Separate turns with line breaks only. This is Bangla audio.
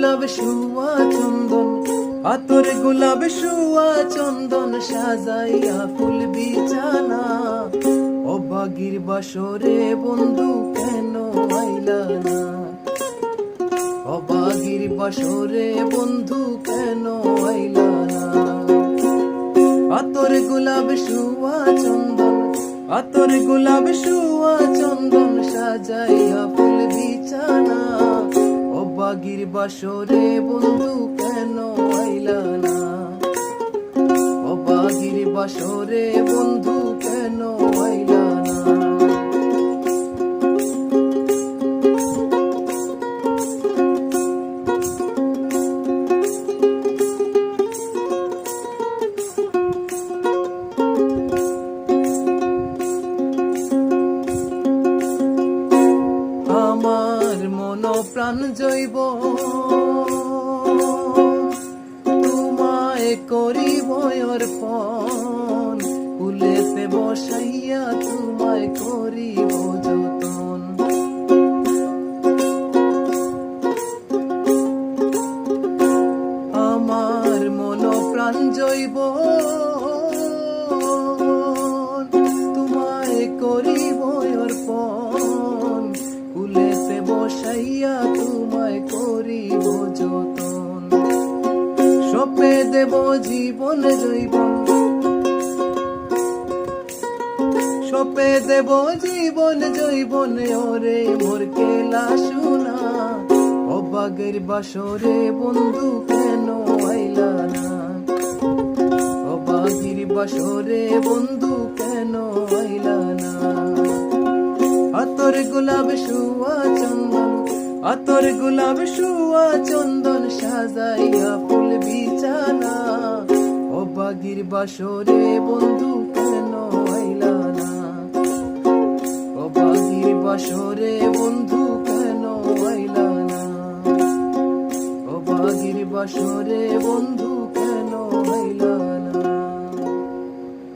গোলাপ শুয়া চন্দন আতর গোলাপ শুয়া চন্দন সাজাইয়া ফুল বিছানা। অবাগির বাসরে বন্ধু কেন আইলা না? অবাগির বাসরে বন্ধু কেন আইলা না? আতর গোলাপ শুয়া চন্দন আতর গোলাপ শুয়া চন্দন সাজাইয়া ফুল অবাগির বাসরে বন্ধু কেন আইলা না? অবাগির বাসরে বন্ধু কেন মন প্রাণ জৈব তোমায় করিব অর্পণ, ফুলেতে বসাইয়া তোমায় করিব যতন। আমার মন প্রাণ জৈব দেব জীবন জৈব। সপে দেব জীবন জৈবন ওরে মোর কেলা শোনা অবাগের বাসরে বন্ধু কেন আইলা না? অবাগির বাসরে বন্ধু কেন আইলা না? আতর গোলাপ শুয়া চন্দন আতর গোলাপ শুয়া চন্দন সাজাইয়া ফুল বিছানা। অবাগির বাসরে বন্ধু কেন আইলা না? অবাগির বাসরে বন্ধু কেন আইলা না? অবাগির বাসরে বন্ধু কেন আইলা